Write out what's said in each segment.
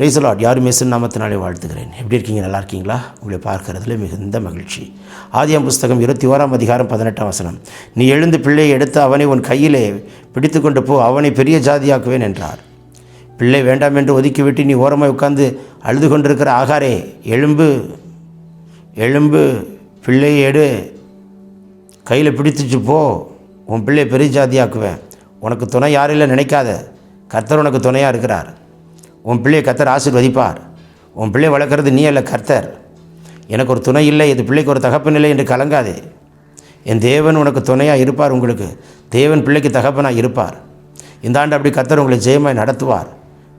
பிரைசலாட் யார் யாரும் மெசன் நாமத்தினாலே வாழ்த்துகிறேன். எப்படி இருக்கீங்க? நல்லா இருக்கீங்களா? உங்களை பார்க்கறதுல மிகுந்த மகிழ்ச்சி. ஆதியம் புஸ்தகம் இருபத்தி ஓராம் அதிகாரம் பதினெட்டாம் வசனம். நீ எழுந்து பிள்ளையை எடுத்து அவனை உன் கையிலே பிடித்து கொண்டு போ அவனை பெரிய ஜாதியாக்குவேன் என்றார். பிள்ளை வேண்டாம் என்று ஒதுக்கிவிட்டு நீ ஓரமாய் உட்கார்ந்து அழுது கொண்டிருக்கிற ஆகாரே எழும்பு எழும்பு பிள்ளையை எடு. கையில் பிடித்துச்சு போ. உன் பிள்ளையை பெரிய ஜாதியாக்குவேன். உனக்கு துணை யாரும் இல்லை நினைக்காத. கர்த்தர் உனக்கு துணையாக இருக்கிறார். உன் பிள்ளையை கத்தர் ஆசீர்வதிப்பார். உன் பிள்ளை வளர்க்குறது நீ அல்ல கர்த்தர். எனக்கு ஒரு துணை இல்லை இது பிள்ளைக்கு ஒரு தகப்பன் இல்லை என்று கலங்காதே. என் தேவன் உனக்கு துணையாக இருப்பார் உங்களுக்கு. தேவன் பிள்ளைக்கு தகப்பனாக இருப்பார். இந்த ஆண்டு அப்படி கத்தர் உங்களை ஜெயமாய் நடத்துவார்.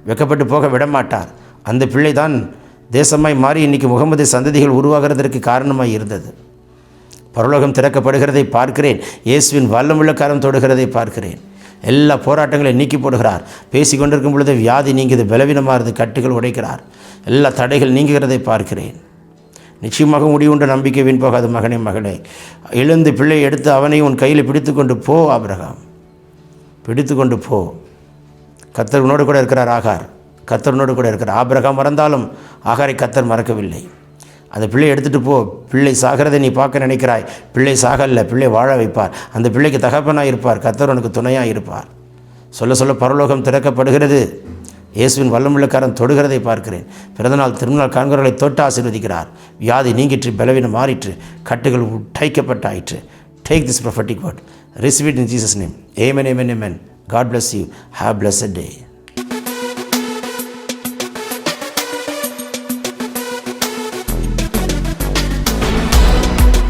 வெக்கப்பட்டு போக விடமாட்டார். அந்த பிள்ளை தான் தேசமாய் மாறி இன்றைக்கி முகமது சந்ததிகள் உருவாகிறதற்கு காரணமாக இருந்தது. பரலோகம் திறக்கப்படுகிறதை பார்க்கிறேன். இயேசுவின் வல்லமுள்ள கரம் தொடுகிறதை பார்க்கிறேன். எல்லா போராட்டங்களையும் நீக்கி போடுகிறார். பேசி கொண்டிருக்கும் பொழுது வியாதி நீங்கியது பலவீனமாகிறது கட்டுகள் உடைக்கிறார். எல்லா தடைகள் நீங்குகிறதை பார்க்கிறேன். நிச்சயமாக முடிவுண்ட நம்பிக்கை வீண் போகாது மகனே மகளே. எழுந்து பிள்ளை எடுத்து அவனை உன் கையில் பிடித்து கொண்டு போ ஆபிரகாம். பிடித்து கொண்டு போ. கத்தர் உன்னோடு கூட இருக்கிறார் ஆகார். கத்தர் உன்னோடு கூட இருக்கிறார். ஆபிரகாம் மறந்தாலும் ஆகாரை கத்தர் மறக்கவில்லை. அந்த பிள்ளை எடுத்துகிட்டு போ. பிள்ளை சாகிறதை நீ பார்க்க நினைக்கிறாய். பிள்ளை சாகல்ல பிள்ளை வாழ வைப்பார். அந்த பிள்ளைக்கு தகப்பனாக இருப்பார். கத்தர் உனக்கு துணையாக இருப்பார். சொல்ல சொல்ல பரலோகம் திறக்கப்படுகிறது. இயேசுவின் வல்லமுள்ளக்காரன் தொடுகிறதை பார்க்கிறேன். பிறந்தநாள் திருநாள் காண்கிறவர்களை தொட்டு ஆசீர்வதிக்கிறார். வியாதி நீங்கிற்று பலவீனம் மாறிற்று கட்டுகள் உடைக்கப்பட்டாயிற்று. Take this prophetic word receive it in Jesus name amen amen amen God bless you have bless day